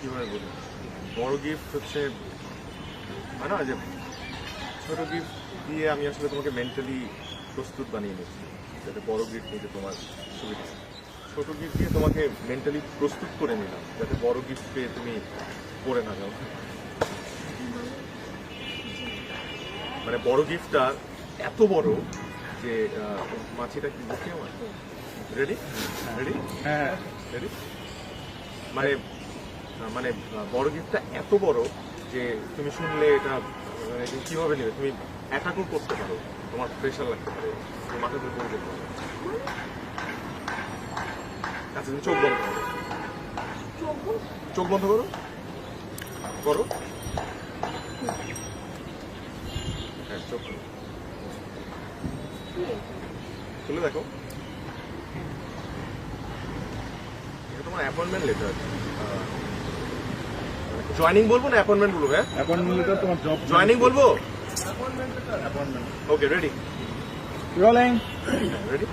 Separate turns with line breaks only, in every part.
কীভাবে বলি বড় গিফট হচ্ছে হয় না যে ছোট গিফট দিয়ে আমি আসলে তোমাকে মেন্টালি প্রস্তুত বানিয়ে নিচ্ছি যাতে বড় গিফট নিতে তোমার সুবিধা। ছোট গিফট দিয়ে তোমাকে মেন্টালি প্রস্তুত করে নিলাম যাতে বড় গিফট পেয়ে তুমি পড়ে না যাও। মানে বড় গিফটটা এত বড় যে মাছিটা কি বুঝছি আমার? রেডি রেডি
হ্যাঁ।
রেডি মানে মানে বড় গিফটটা এত বড় যে তুমি শুনলে এটা মানে কীভাবে নেবে? তুমি অ্যাটাকও করতে পারো। তোমার প্রেশার লাগতে পারে। তুমি মাথা ধরে পড়ে যেতে পারো। আচ্ছা তুমি চোখ বন্ধ করো। চোখ বন্ধ? করো। করো। হ্যাঁ চোখ খুলে দেখো। এটা তোমার অ্যাপয়েন্টমেন্ট লেটার জয়নিং বলব না অ্যাপয়েন্টমেন্ট বলব হ্যাঁ?
অ্যাপয়েন্টমেন্ট তোমার জব
জয়নিং বলব?
Appointment
okay ready
rolling
ready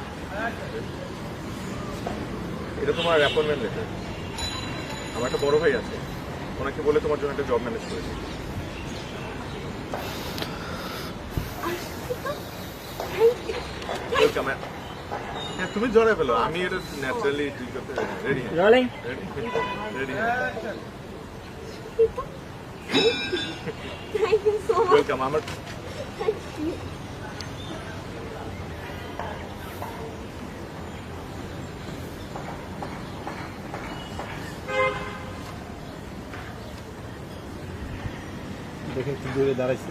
এটা তোমার অ্যাপয়েন্টমেন্ট লেটার আমার একটা বড় ভাই আছে। ওনাকে বলে তোমার জন্য একটা জব ম্যানেজ করেছি ওয়েলকাম হ্যাঁ তুমি জড়াই ফেলো। আমি এটা ন্যাচারালি ঠিক করতে
ready.
Ready ready
Thank you so much.
Welcome আমার
Thank you.
দেখে একটু দূরে দাঁড়াইছি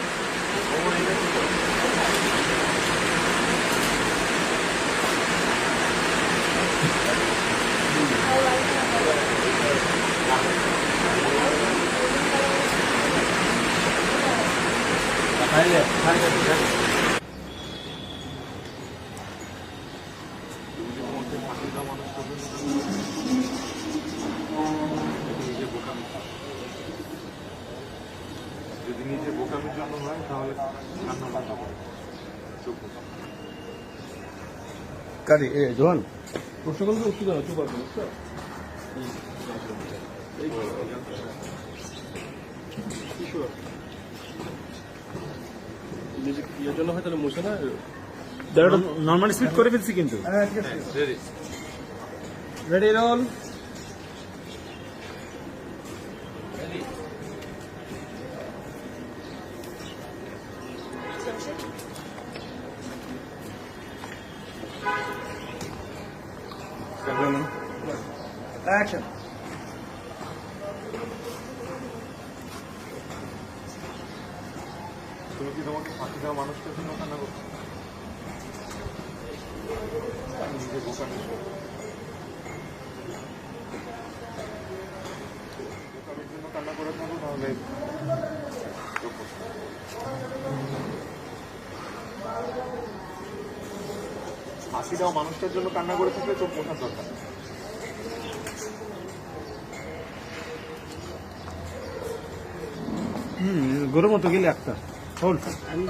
যদি নিজে বোকামির জন্য হয় তাহলে কান্না বন্ধ চুপ কারি,
এ, জোহান। প্রশ্নগুলো তো উত্তর দাও চুপ আছে বুঝছ
ইয়ের জন্য হয়তো মুছে না
নর্মাল স্পিড করে ফেলছি কিন্তু
রেডি
রেডি রোল অ্যাকশন
কি তোমাকে ফাঁকি দেওয়া মানুষটার জন্য কান্না করছ নিজে বোকামির জন্য। জন্য কান্না করে থাকো, তাহলে। ফাঁকি দেওয়া মানুষটার জন্য কান্না করে থাকলে চোখ বোঝার দরকার।
হুম, গরুর মতো গেলে একটা হোল্ড
আমি